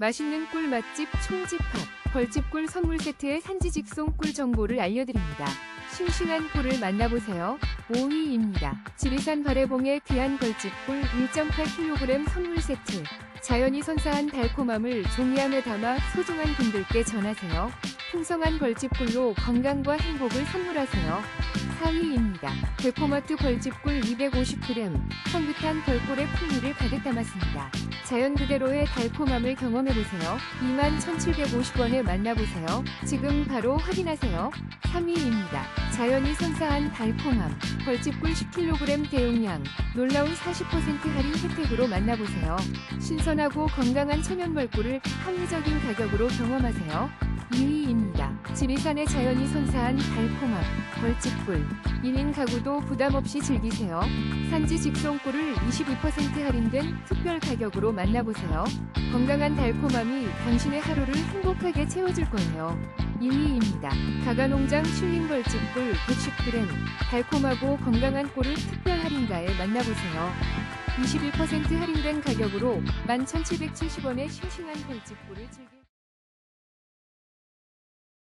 맛있는 꿀 맛집 총집합 벌집꿀 선물 세트의 산지 직송 꿀 정보를 알려드립니다. 싱싱한 꿀을 만나보세요. 5위입니다. 지리산 발해봉의 귀한 벌집꿀 1.8kg 선물 세트. 자연이 선사한 달콤함을 종이함에 담아 소중한 분들께 전하세요. 풍성한 벌집꿀로 건강과 행복을 선물하세요. 4위입니다. 데코마트 벌집꿀 250g, 향긋한 벌꿀의 풍미를 가득 담았습니다. 자연 그대로의 달콤함을 경험해보세요. 21,750원에 만나보세요. 지금 바로 확인하세요. 3위입니다. 자연이 선사한 달콤함, 벌집꿀 10kg 대용량, 놀라운 40% 할인 혜택으로 만나보세요. 신선하고 건강한 천연 벌꿀을 합리적인 가격으로 경험하세요. 2위입니다. 지리산의 자연이 선사한 달콤함, 벌집꿀. 1인 가구도 부담 없이 즐기세요. 산지 직송 꿀을 22% 할인된 특별 가격으로 만나보세요. 건강한 달콤함이 당신의 하루를 행복하게 채워줄 거예요. 2위입니다. 가가농장 슐린 벌집꿀 110g. 달콤하고 건강한 꿀을 특별 할인가에 만나보세요. 21% 할인된 가격으로 11,770원의 싱싱한 벌집꿀을 즐기